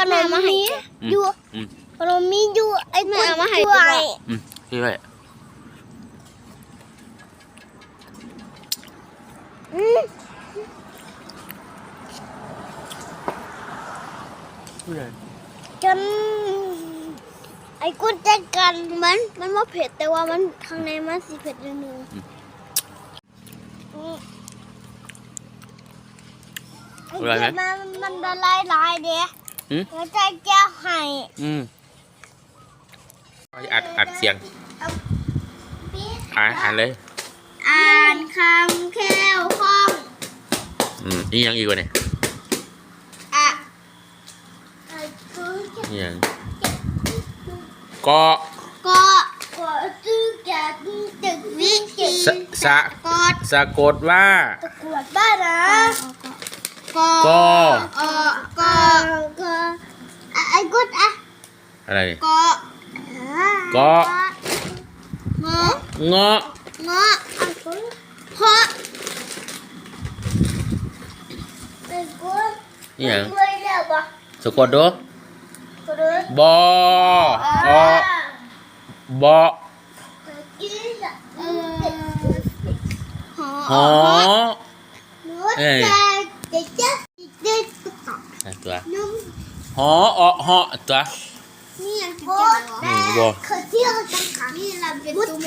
ขนมมีอืมอยู่อืมขนมมีอยู่ไอ้แม่กุเอามาให้ช่วยอืมพี่ไว้อืมจนไอ้กุญจัดกันมันมันว่าเผ็ดแต่ว่ามันข้างในมันสีเผ็ดนิดนึงอืมไอ้เผ็ดมันมันละลายลายเด้ อืม แล้วใจแก้วให้อืมอัดอัดเสียงอ่านอ่านเลย อ่านคำแค่วห้องอืมนี่ยังอีกวะเนี่ยอะนี่ยังก็ก็ก็จื้อแกตึกวิจิสะสะกอดสะกดว่าตะกรวดบ้านนะก็ก็ก็ก็ก็อะไอ้กุ ดอะ อะไรเนี่ยก็ก็งอเงาะงอเพราะไอ้กุดนี่ยังช่วยแล้วปะสะกดดูก็เลยบอออบอกินอะเออหอเอ้ยเด็กจะเด็กตุ๊กตาอะตัวนุ่ม หอออหอตัว นี่ยังกินกันเหรออืมบ่เคยเที่ยวจังค่ะนี่เราเป็นตัว